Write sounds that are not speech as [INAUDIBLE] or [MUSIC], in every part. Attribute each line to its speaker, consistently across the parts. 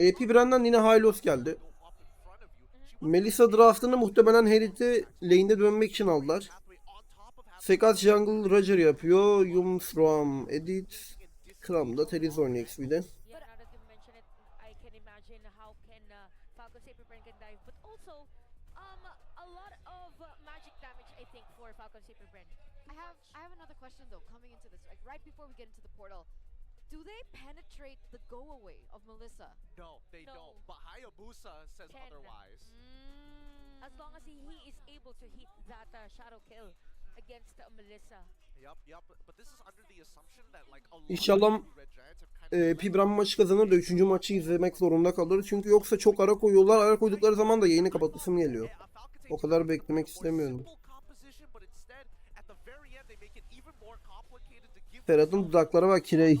Speaker 1: AP Brand'den yine Hylos geldi. Melissa draftını muhtemelen Herit'i lane'de dönmek için aldılar. Sekat Jungle Roger yapıyor. Yum From Edit. Kram da Teriz oynuyor XP'de.
Speaker 2: I
Speaker 3: question though coming into this like right before we get into the portal. Do they penetrate the go away of Melissa?
Speaker 4: No, they
Speaker 2: No.
Speaker 4: don't. But Hayabusa says
Speaker 2: Can.
Speaker 4: otherwise.
Speaker 3: Mm.
Speaker 2: As long as he, he is able to hit that uh, shadow kill against uh, Melissa.
Speaker 4: Yup, yup. But this is under the assumption that like a lot
Speaker 1: İnşallah
Speaker 4: of the Red Giants have kind
Speaker 1: e,
Speaker 4: of
Speaker 1: Pibram maçı kazanır da 3. maçı izlemek zorunda kalır. Çünkü yoksa çok ara koyuyorlar. Ara koydukları zaman da yayını kapatasım geliyor. O kadar beklemek
Speaker 4: give
Speaker 1: Ferhat'ın dudakları var kirey.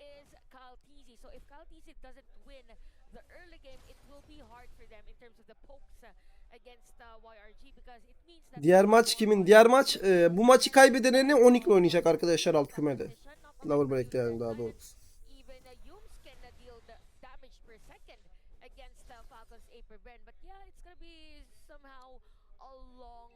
Speaker 4: is
Speaker 2: Kaltizi. So if Kaltizi doesn't win the early game, it will be hard for them in terms of the pokes uh, against uh, YRG because it means that
Speaker 1: Diğer maç kimin? Diğer maç e, bu maçı kaybedenini Onyx oynayacak arkadaşlar alt kümede. Lower break'te yani daha doğrusu.
Speaker 2: Somehow a long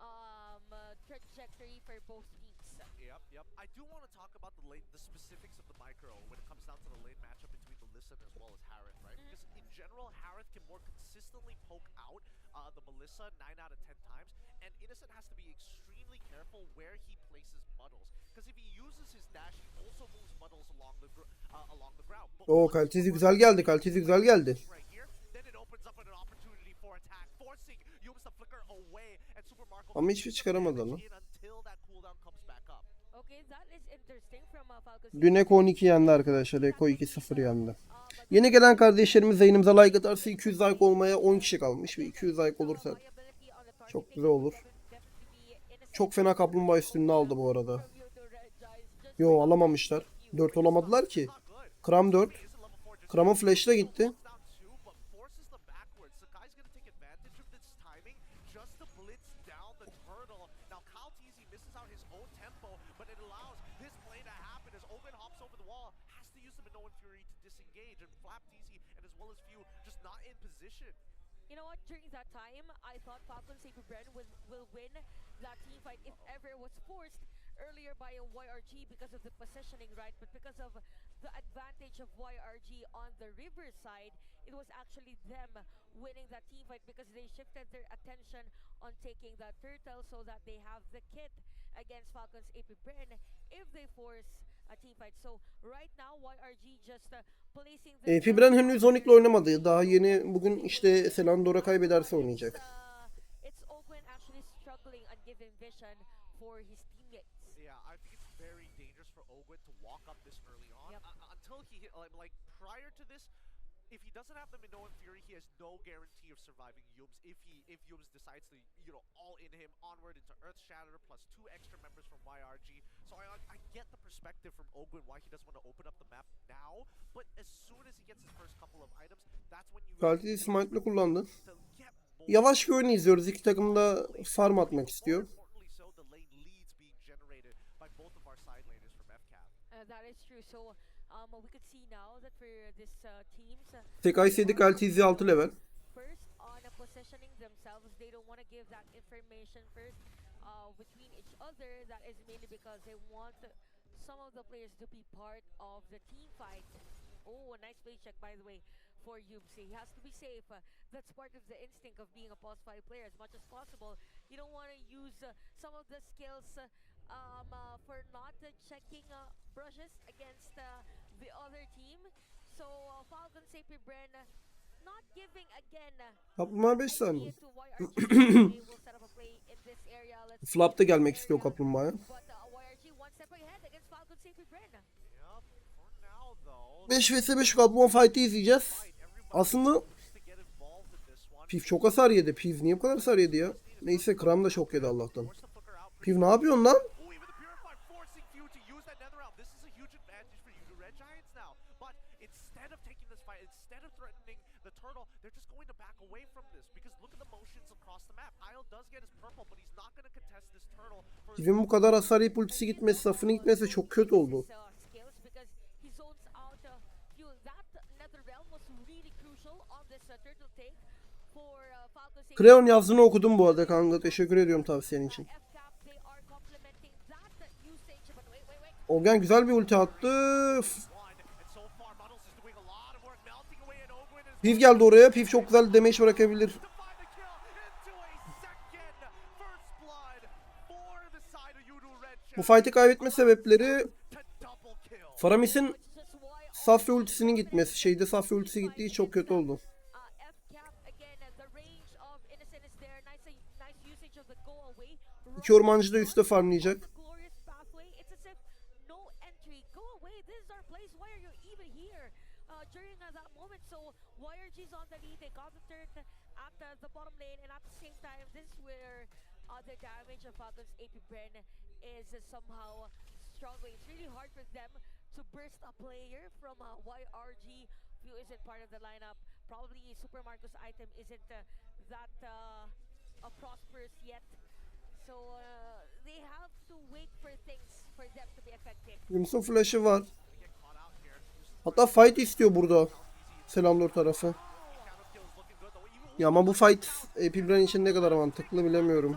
Speaker 2: um, trajectory for both teams.
Speaker 4: Yep, yep. I do want to talk about the late, the specifics of the micro when it comes down to the lane matchup between Melissa as well as Harith, right? Because in general, Harith can more consistently poke out uh, the Melissa nine out of ten times, and Innocent has to be extremely careful where he places Muddles. Because if he uses his dash, he also moves Muddles along the uh, along the ground. But
Speaker 1: kalitesi güzel geldi. Kalitesi güzel geldi.
Speaker 4: right here, then it opens up an opportunity for attack, forcing Yums to flicker away, and Super Marco
Speaker 1: Ama hiçbir çıkaramadı lan. Dün Eko 12 yendi arkadaşlar. Eko 2-0 yendi. Yeni gelen kardeşlerimiz yayınımıza like atarsa 200 like olmaya 10 kişi kalmış ve 200 like olursa çok güzel olur. Çok fena kaplumbağa üstünde aldı bu arada. Yo alamamışlar. 4 olamadılar ki. Kram 4. Kram'ın flash'la gitti.
Speaker 2: You know what? During that time, I thought Falcon Saber Bren will, will win that team fight if ever it was forced earlier by a YRG because of the positioning, right? But because of the advantage of YRG on the river side, it was actually them winning that team fight because they shifted their attention on taking the turtle so that they have the kit against Falcon's AP Bren if they force a team fight. So right now, YRG just uh,
Speaker 1: E, Fibren henüz Onyx'le oynamadı. Daha yeni bugün işte Selandor'a kaybederse oynayacak.
Speaker 4: İf he doesn't have the Minoan Fury, he has no guarantee of surviving Yums. If he if Yums decides to, you know, all in him onward into Earth Shatter plus two extra members from YRG. So I I get the perspective from Ogwen why he doesn't want to open up the map now. But as soon as he gets his first couple of items, that's when you
Speaker 1: Smite'lı kullandı. Yavaş bir oyun izliyoruz. İki takım da farm atmak istiyor.
Speaker 2: Uh, that is true. So um, we could see now that for this uh, teams, uh,
Speaker 1: Tek IC'de kalitesi 6 level.
Speaker 2: first on positioning themselves, they don't want to give that information first uh, between each other. That is mainly because they want some of the players to be part of the team fight. Oh, a nice play check by the way for Yubsi. He has to be safe. Uh, that's part of the instinct of being a pulse 5 player as much as possible. You don't want to use uh, some of the skills uh, um, uh, for not uh, checking uh, brushes against uh, the other team. So uh, Falcon Sapi Bren uh, not giving again.
Speaker 1: Kaplumbağa 5 saniye.
Speaker 2: idea to YRG. They will set up a play in this area. Let's see
Speaker 1: Flap da
Speaker 2: this
Speaker 1: gelmek istiyor kaplumbağaya. 5 vs 5 kaplumbağa fight'i izleyeceğiz. Aslında. Piv çok hasar yedi. Piv niye bu kadar hasar yedi ya? Neyse Kram da çok yedi Allah'tan. Piv ne yapıyorsun lan?
Speaker 2: Was really crucial on this uh, turtle take for uh, Falcon Safety.
Speaker 1: Kreon yazdığını okudum bu arada kanka. Teşekkür ediyorum tavsiyen için.
Speaker 2: Uh.
Speaker 1: Olgen güzel bir ulti attı. Piv geldi oraya. Piv çok güzel damage bırakabilir. Bu fight'i kaybetme sebepleri. Faramis'in Safya ultisinin gitmesi. Şeyde Safya ultisi gittiği çok kötü oldu. İki ormancı da üstte farmlayacak.
Speaker 2: The damage of Falcon's AP Bren is uh, somehow struggling. It's really hard for them to burst a player from uh, YRG who isn't part of the lineup. Probably Super Marcos item isn't uh, that uh, prosperous yet. So uh, they have to wait for things for them to be effective.
Speaker 1: Yunus'un flash'ı var. Hatta fight istiyor burada. Selamlar tarafı. Ya ama bu fight AP Bren için ne kadar mantıklı bilemiyorum.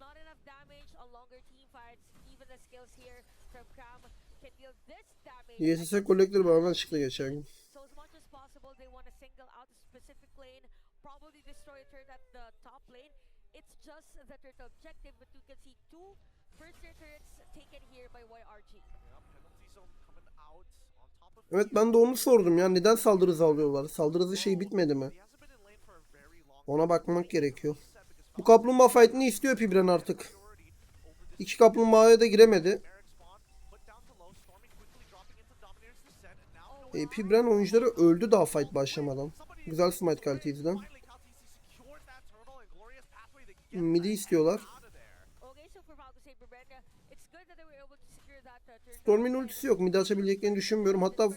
Speaker 2: not enough damage on longer team fights. Even the skills here from Cram can deal this damage.
Speaker 1: YSS Collector bana çıktı geçen gün.
Speaker 2: So as much as possible, they want to single out a specific lane, probably destroy a turret at the top lane. It's just the turret objective, but you can see two first turrets taken here by YRG.
Speaker 4: Yeah, penalty zone coming out on top of
Speaker 1: Evet ben de onu sordum ya. Neden saldırı alıyorlar? Saldırı şey bitmedi mi? Ona bakmak gerekiyor. Bu kaplumbağa fight'ini istiyor Pibren artık. İki kaplumbağaya da giremedi. E, Pibren oyuncuları öldü daha fight başlamadan. Güzel smite kalitesinden. Midi istiyorlar. Storm'in ultisi yok. Midi açabileceklerini düşünmüyorum. Hatta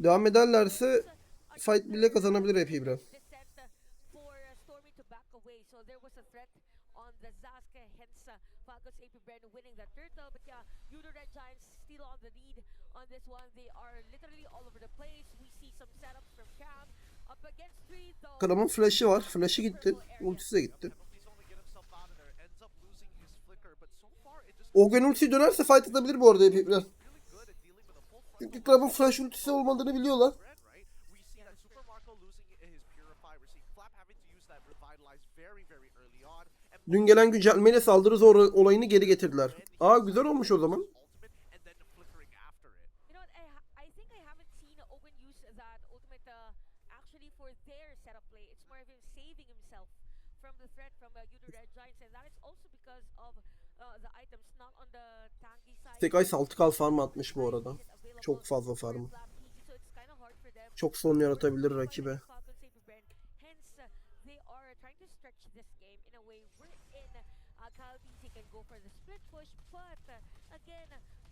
Speaker 1: devam ederlerse fight bile kazanabilir hep Pibren.
Speaker 2: descent uh, for uh, Stormy to back away. So there was a threat on the Zaska, hence uh, Falcons AP Brand winning that turtle. But yeah, Yudo Red Giants still on the lead on this one. They are literally all over the place. We see some setups from Cam. Up against three though.
Speaker 1: Flash'ı var. Flash'ı gitti. Ultisi de gitti. Ogen ultisi dönerse fight atabilir bu arada Pibren.
Speaker 4: really good at dealing with a full flight
Speaker 1: Çünkü Kram'ın flash ultisi olmadığını biliyorlar. Dün gelen güncellemeyle saldırı zor olayını geri getirdiler. Aa güzel olmuş o zaman.
Speaker 2: uh, uh, uh.
Speaker 1: Tekay 6 kal farm atmış bu arada. Çok fazla farmı. Çok sorun yaratabilir rakibe.
Speaker 2: Uh, Kyle BC can go for the split push, but uh, again,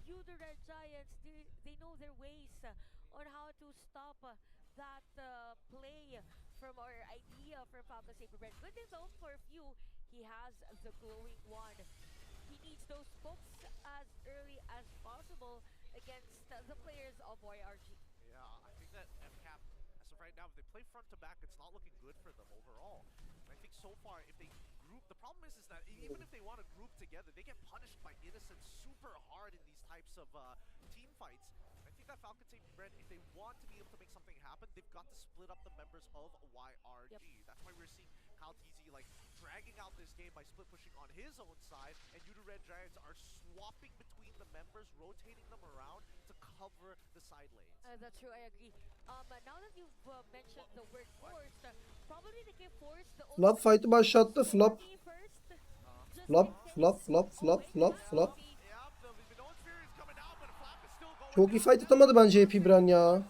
Speaker 2: you the Red Giants, they, they know their ways uh, on how to stop uh, that uh, play from our idea from Falcons Saber Brand. Good thing though, for a few, he has the glowing wand. He needs those pokes as early as possible against the players of YRG.
Speaker 4: Yeah, I think that FCAP, as of right now, if they play front to back, it's not looking good for them overall. And I think so far, if they group, the problem is, is that even if they want to group together, they get punished by Innocent super hard in these types of uh, team fights. I think that Falcon Safety Brand, if they want to be able to make something happen, they've got to split up the members of YRG. That's why we're seeing Kyle TZ like dragging out this game by split pushing on his own side, and Yudu Red Giants are swapping between the members, rotating them around to cover the side lanes.
Speaker 2: Uh, that's true, I agree. Um, now that you've uh, mentioned the word forced, uh, probably they can force the
Speaker 1: Flap fight'ı başlattı. Flap.
Speaker 2: Journey first. Just
Speaker 1: Flap,
Speaker 2: in
Speaker 1: flap, Çok iyi fight atamadı bence AP Bren ya.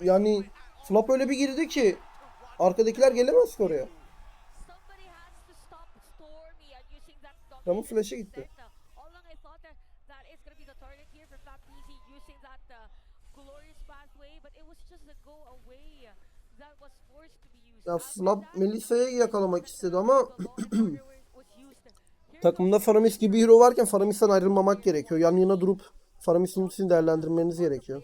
Speaker 1: Yani Flap öyle bir girdi ki arkadakiler gelemez ki oraya. Ramon flash'e gitti. Ya
Speaker 2: that,
Speaker 1: Melisa'yı yakalamak istedi ama [CLEARS THROAT] [CLEARS THROAT] takımda Faramis gibi hero varken Faramis'ten ayrılmamak gerekiyor. Yan yana durup Faramis'in ultisini değerlendirmeniz gerekiyor.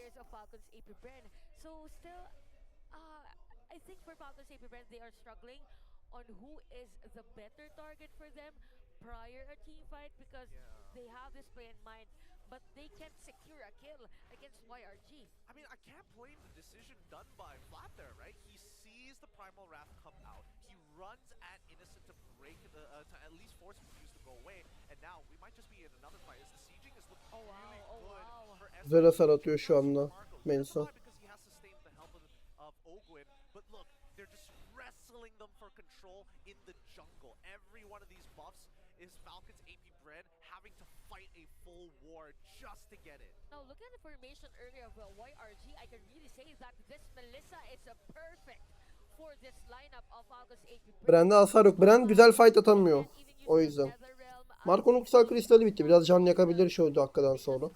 Speaker 2: I can't
Speaker 4: blame the decision done by Flap there, right? He sees the Primal Wrath come out. He runs at Innocent to break the, uh, to at least force him to go away. And now we might just be in another fight as the sieging is looking
Speaker 2: Oh, wow.
Speaker 4: really
Speaker 2: Oh,
Speaker 4: good
Speaker 2: wow.
Speaker 4: for SR.
Speaker 1: Güzel hasar atıyor şu anda
Speaker 4: Marco.
Speaker 1: Melisa.
Speaker 4: Why? Because he has sustained the help of, of Ogwin. But look, they're just wrestling them for control in the jungle. Every one of these buffs is Falcon's AP Bread having to fight a full war just to get it.
Speaker 2: Now look at the formation earlier of uh, YRG. I can really say that this Melissa is a perfect for this lineup of Falcons AP Brand.
Speaker 1: Brand'de hasar yok. Brand güzel fight atamıyor. O yüzden. Marco'nun kutsal kristali bitti. Biraz can yakabilir şu dakikadan sonra.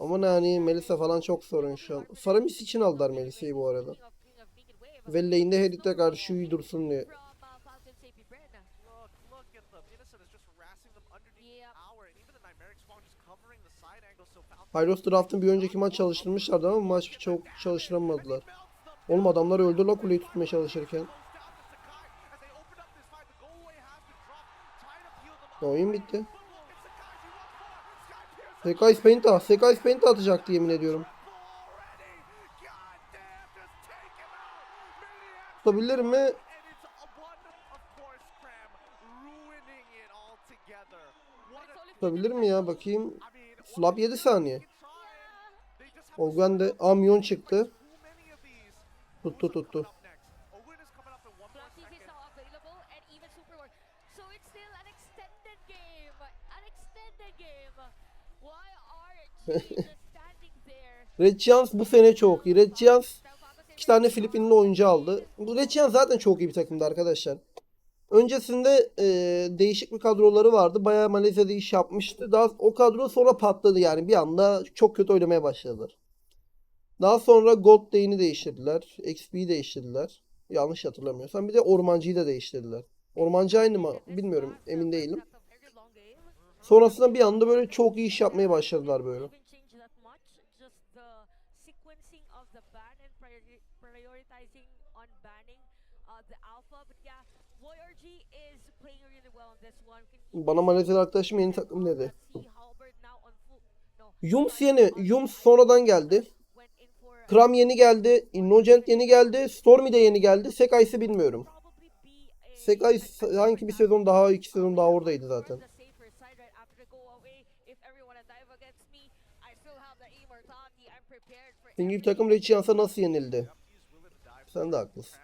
Speaker 1: Ama yani Melisa falan çok sorun şu an. Faramis için aldılar Melisa'yı bu arada. Ve lane'de Herit'e karşı iyi dursun diye.
Speaker 2: from uh, Falcons AP Brand.
Speaker 4: Look, look at them. Innocent is just harassing them underneath
Speaker 2: Yep.
Speaker 4: the tower, and even the Nightmaric Spawn just covering the side angle. So Falcon
Speaker 1: Hyros Draft'ın bir önceki maç çalıştırmışlardı ama maç çok çalıştıramadılar. Oğlum adamlar öldü la kuleyi tutmaya çalışırken. Oyun bitti.
Speaker 4: Boom, it's Sakai. She wants more. Sky Pierce
Speaker 1: Sekais Penta. Sekais Penta atacaktı yemin ediyorum. Tutabilir mi? Tutabilir mi ya bakayım. Flap 7 saniye. Olgan de Amyon çıktı. Tuttu tuttu. [LAUGHS] Red Giants bu sene çok iyi. Red Giants iki tane Filipinli oyuncu aldı. Bu Red Giants zaten çok iyi bir takımdı arkadaşlar. Öncesinde e, değişik bir kadroları vardı. Bayağı Malezya'da iş yapmıştı. Daha o kadro sonra patladı yani. Bir anda çok kötü oynamaya başladılar. Daha sonra Gold Day'ini değiştirdiler. XP'yi değiştirdiler. Yanlış hatırlamıyorsam. Bir de Ormancı'yı da değiştirdiler. Ormancı aynı mı? Bilmiyorum. Emin değilim. Sonrasında bir anda böyle çok iyi iş yapmaya başladılar böyle.
Speaker 2: Even change that much. Just the sequencing of the ban and priori- prioritizing on banning uh, the alpha. But yeah, YRG is playing really well on this one. Can
Speaker 1: Bana Malezyalı arkadaşım yeni takım dedi. Yums yeni. Yums sonradan geldi. Kram yeni geldi. Innocent yeni geldi. Stormy de yeni geldi. Sekais'i bilmiyorum.
Speaker 2: probably be a
Speaker 1: Sekai sanki bir sezon daha, iki sezon daha oradaydı zaten. Senin gibi takım Red Giants'a nasıl yenildi? Sen de haklısın.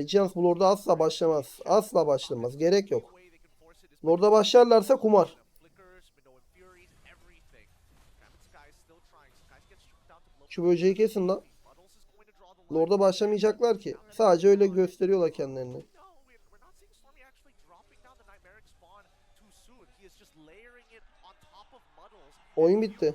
Speaker 1: Giants bu Lord'a asla başlamaz. Asla başlamaz. Gerek yok. Lord'a başlarlarsa kumar. Şu böceği kesin lan. Lord'a başlamayacaklar ki. Sadece öyle gösteriyorlar kendilerini. Oyun bitti.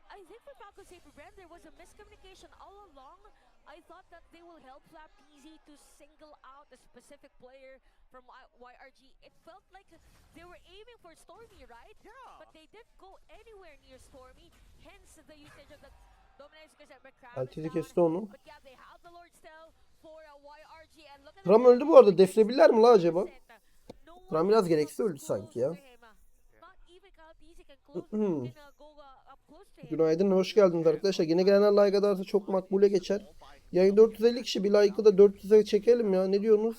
Speaker 2: I think for Falcon Saber Brand, there was a miscommunication all along. I thought that they will help Flap Easy to single out a specific player from YRG. It felt like they were aiming for Stormy, right?
Speaker 4: Yeah.
Speaker 2: But they didn't go anywhere near Stormy, hence the usage of the down.
Speaker 1: kesti onu.
Speaker 2: But yeah, they have the Lord Still for a YRG and look at
Speaker 1: Ram öldü bu arada. Deflebilirler mi la acaba? Ram biraz gereksiz öldü sanki ya. Günaydın, hoş geldiniz arkadaşlar. Yeni gelenler like atarsa çok makbule geçer. Yayın 450 kişi bir like'ı da 400'e çekelim ya. Ne diyorsunuz?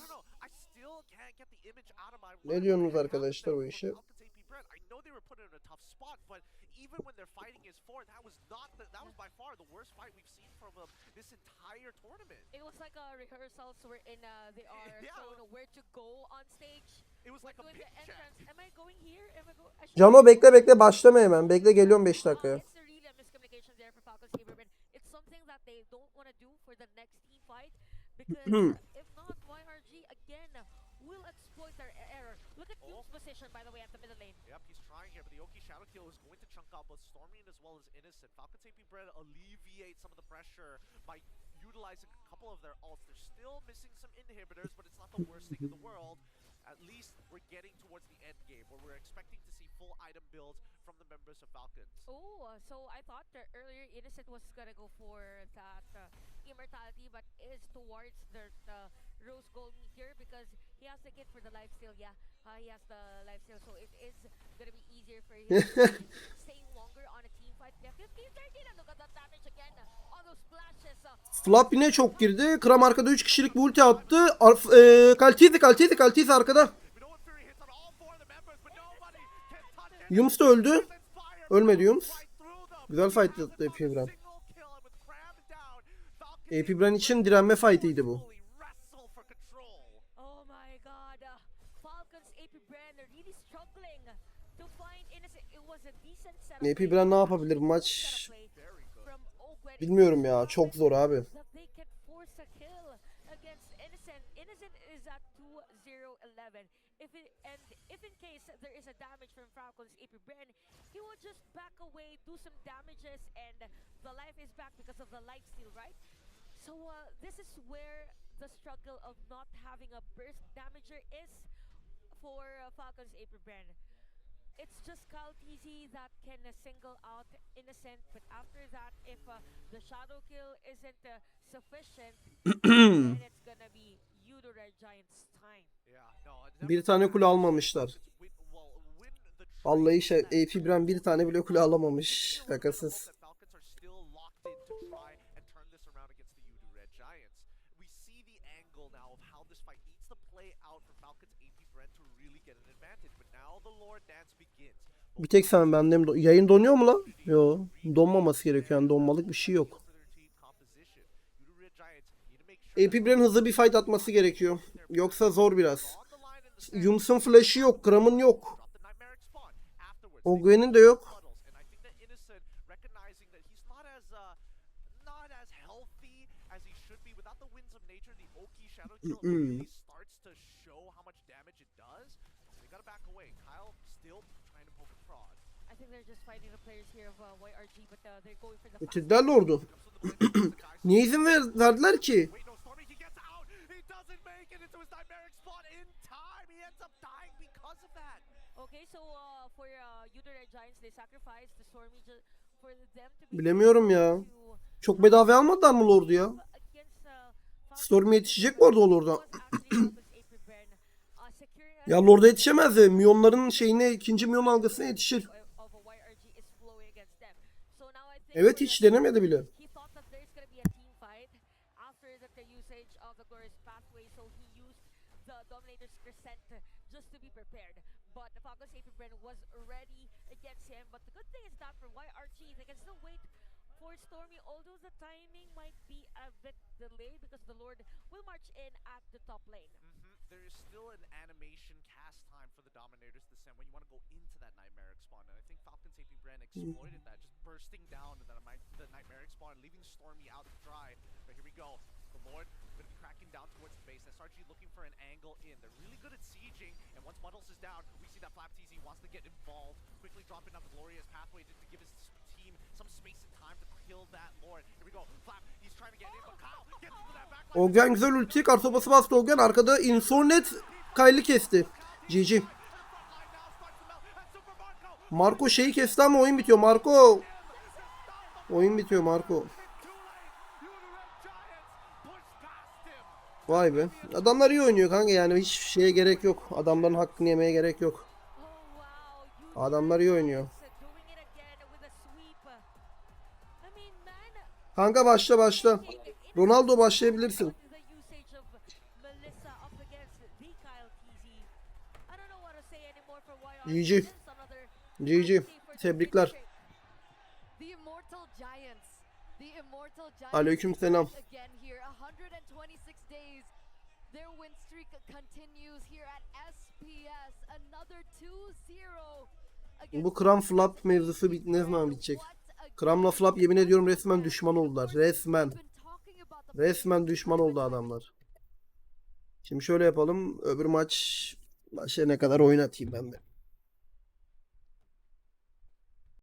Speaker 1: Ne diyorsunuz arkadaşlar bu işe?
Speaker 4: for Falcons AP Brand? I know they were put in a tough spot, but even when they're fighting as four, that was not the, that was by far the worst fight we've seen from them this entire tournament.
Speaker 2: It was like a rehearsals wherein uh, they [LAUGHS] are
Speaker 4: Yeah.
Speaker 2: shown where to go on stage.
Speaker 4: It was
Speaker 2: When
Speaker 4: like a
Speaker 2: doing the
Speaker 4: pitch check.
Speaker 2: entrance. Am I going here? Am I go I should
Speaker 1: Cano bekle bekle başlama hemen. Bekle geliyorum 5
Speaker 2: Uh,
Speaker 1: dakikaya.
Speaker 2: Because uh, if not, YRG again will exploit their error. Look at
Speaker 4: Oh.
Speaker 2: Position, by the way, at the middle lane.
Speaker 4: Yep, he's trying here, but the Oki Shadow Kill is going to chunk out both Stormy as well as Innocent. Falcon AP Bread alleviate some of the pressure by utilizing a couple of their ults. They're still missing some inhibitors, but it's not the worst thing in the world. At least we're getting towards the end game where we're expecting to see full item builds from the members of Falcons.
Speaker 2: Oh, so I thought that earlier Innocent was gonna go for that uh, immortality, but is towards the uh, rose gold meteor because he has the kit for the life steal. Yeah, uh, he has the life steal, so it is gonna be easier for him to [LAUGHS] staying longer on a team fight. Yeah, 15 13 and look at that damage again on those splashes.
Speaker 1: Flap yine çok girdi. Kram arkada 3 kişilik bir ulti attı. Arf, e, Kaltizi arkada. Yums da öldü. Ölmedi Yums. Güzel fight yaptı AP
Speaker 4: Falcons
Speaker 1: AP Brand için direnme fight'iydi bu.
Speaker 2: Play.
Speaker 1: Brand ne yapabilir bu maç? Bilmiyorum ya. Çok zor abi.
Speaker 2: That they can force a kill against Innocent. Innocent is at 2-0-11. If it and if in case there is a damage from Falcons AP Brand, he will just back away, do some damages, and the life is back because of the life steal, right? So uh, this is where the struggle of not having a burst damager is for uh, Falcons AP Brand. It's just TZ that can uh, single out Innocent, but after that, if uh, the shadow kill isn't uh, sufficient, [CLEARS THROAT] then it's gonna be Red Giants' time.
Speaker 4: Yeah, no,
Speaker 1: Bir tane kule almamışlar. Vallahi şey AP bir tane bile kule alamamış. Şakasız. Bir tek sen bende mi? do- Yayın donuyor mu la? Yo. Donmaması gerekiyor yani donmalık bir şey yok.
Speaker 4: For their team composition. Udu Red Giants need to make sure
Speaker 1: AP Brand hızlı bir fight atması gerekiyor. Yoksa zor biraz. Yums'un flash'ı yok. Kram'ın yok.
Speaker 4: drop the Nightmaric spawn. Afterwards,
Speaker 1: O
Speaker 4: they
Speaker 1: Gwen'in de yok.
Speaker 4: puddles. And I think that Innocent, recognizing that he's not as uh, not as healthy as he should be without the winds of nature, the Oki Shadow Kill really starts to show how much damage it does. They gotta back away. Kyle still trying to poke a prod.
Speaker 2: I think they're just fighting the players here of uh, YRG, but uh, they're going for the.
Speaker 1: Ötediler ordu.
Speaker 4: Comes from the blade, the guys- [CLEARS THROAT]
Speaker 1: Niye izin ver, verdiler ki?
Speaker 4: Wait, no, Stormy, he gets out. He doesn't make it into his Nightmaric spawn in time. He ends up dying because of that.
Speaker 2: Okay, so uh, for uh, Red Giants, they sacrificed the Stormy ju- for them to be
Speaker 1: Bilemiyorum ya. Çok bedava almadılar mı Lord'u ya? Stormy yetişecek bu arada o Lord'a.
Speaker 2: was actually Falcons AP Brand, uh, securing a-
Speaker 1: Ya Lord'a yetişemez de Mion'ların şeyine ikinci Mion algısına yetişir. Evet hiç denemedi bile.
Speaker 2: Was ready against him. But the good thing is that for YRG, they can still wait for Stormy, although the timing might be a bit delayed because the Lord will march in at the top lane.
Speaker 4: Mhm. there is still an animation cast time for the Dominators to send when you want to go into that Nightmare spawn. And I think Falcon Safety Brand exploited that, just bursting down the, Nightmare- the Nightmaric spawn, leaving Stormy out to dry. But here we go. The Lord going to be cracking down towards the base. SRG looking for an angle in. They're really good at sieging. And once Muddles is down, we see that Flap TZ wants to get involved. Quickly dropping up Glorious pathway to, to give his team some space and time to kill that Lord. Here we go. Flap, he's trying to get in, but Kyle gets into that back line.
Speaker 1: Oggen güzel ulti. Kartopası bastı Oggen. Arkada Insornet Kyle'i kesti. GG. Marco şeyi kesti ama oyun bitiyor. Marco. Oyun bitiyor Marco. Vay be. Adamlar iyi oynuyor kanka yani hiç şeye gerek yok. Adamların hakkını yemeye gerek yok.
Speaker 2: Oh
Speaker 1: Adamlar iyi oynuyor. Kanka başla başla. Ronaldo başlayabilirsin. GG. GG. Tebrikler.
Speaker 3: 126 days. Their win streak continues here at SPS. Another 2-0. against
Speaker 1: Bu Kram Flap mevzusu bit ne zaman bitecek? Kram'la Flap yemin ediyorum resmen düşman oldular. Resmen. Resmen düşman oldu adamlar. Şimdi şöyle yapalım. Öbür maç başlayana kadar oynatayım ben de.